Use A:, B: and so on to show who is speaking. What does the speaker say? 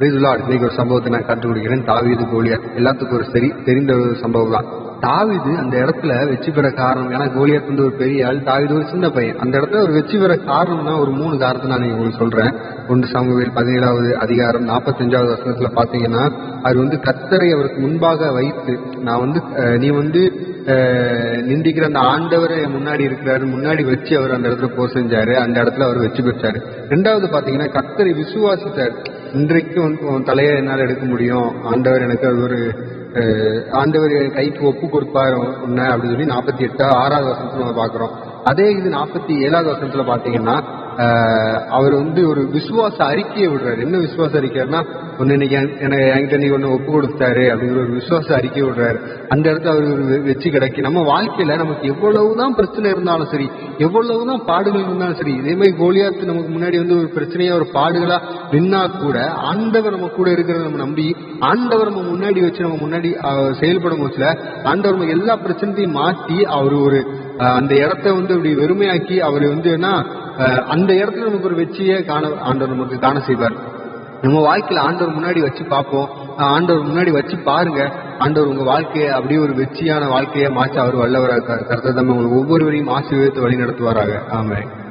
A: இன்னைக்கு ஒரு சம்பவத்தை நான் கற்றுக் கொடுக்கிறேன் தாவீது கோலியாத். எல்லாத்துக்கும் ஒரு சரி தெரிந்த ஒரு சம்பவம் தான் தாவீது அந்த இடத்துல வெற்றி பெற காரணம் ஏன்னா கோலியாத் வந்து ஒரு பெரிய ஆள் தாவிது ஒரு சின்ன பையன். அந்த இடத்துல ஒரு வெற்றி பெற காரணம்னா ஒரு மூணு காரணத்தை நான் உங்களுக்கு சொல்றேன். ஒன்று சமூகத்தில் பதினேழாவது அதிகாரம் நாற்பத்தஞ்சாவது வசனத்துல பாத்தீங்கன்னா அவர் வந்து கத்தரை அவருக்கு முன்பாக வைத்து நான் வந்து அஹ், நீ வந்து நிந்திக்கிற அந்த ஆண்டவர் முன்னாடி இருக்கிறாரு முன்னாடி வச்சு அவர் அந்த இடத்துல போர் செஞ்சாரு அந்த இடத்துல அவர் வெற்றி பெற்றாரு. ரெண்டாவது பாத்தீங்கன்னா கத்தரை விசுவாசித்தார். இன்றைக்கு வந்து உன் தலையை என்னால் எடுக்க முடியும். ஆண்டவர் எனக்கு அது ஒரு ஆண்டவர் என் கைக்கு ஒப்பு கொடுப்பார் உன்னை அப்படின்னு சொல்லி நாற்பத்தி எட்டு ஆறாவது வருஷத்துல நம்ம பாக்குறோம் அதே இது நாற்பத்தி ஏழாவது வருஷத்துல பாத்தீங்கன்னா அவர் வந்து ஒரு விசுவாச அறிக்கையை விடுறாரு. என்ன விசுவாச அறிக்கைன்னா ஒன்னு இன்னைக்கு எனக்கு என்கிட்ட நீ ஒன்னு ஒப்பு கொடுத்தாரு அப்படிங்கிற ஒரு விசுவாச அறிக்கை விடுறாரு. அந்த இடத்துல அவர் ஒரு கிடைக்கு கிடைக்கும். நம்ம வாழ்க்கையில நமக்கு எவ்வளவுதான் பிரச்சனை இருந்தாலும் சரி எவ்வளவுதான் பாடுகள் இருந்தாலும் சரி இதே மாதிரி கோலியாத்து நமக்கு முன்னாடி வந்து ஒரு பிரச்சனையா ஒரு பாடுகளா நின்னா கூட ஆண்டவர் நம்ம கூட இருக்கிறத நம்ம நம்பி ஆண்டவர் நம்ம முன்னாடி வச்சு நம்ம முன்னாடி செயல்படும் போதுல ஆண்டவர் நம்ம எல்லா பிரச்சனையும் மாற்றி அவர் ஒரு அந்த இடத்த வந்து அப்படி வெறுமையாக்கி அவர் வந்து என்ன அந்த இடத்துல நமக்கு ஒரு வெற்றியே காண ஆண்டவர் நமக்கு காண செய்வார். நம்ம வாழ்க்கையில ஆண்டவர் முன்னாடி வச்சு பார்ப்போம். ஆஹ், ஆண்டவர் முன்னாடி வச்சு பாருங்க. ஆண்டவர் உங்க வாழ்க்கையை அப்படியே ஒரு வெற்றியான வாழ்க்கையை மாற்றி அவர் வல்லவராக கருத்தை நம்ம ஒவ்வொருவரையும் ஆசீர்வதித்து வழி நடத்துவாராக ஆமாம்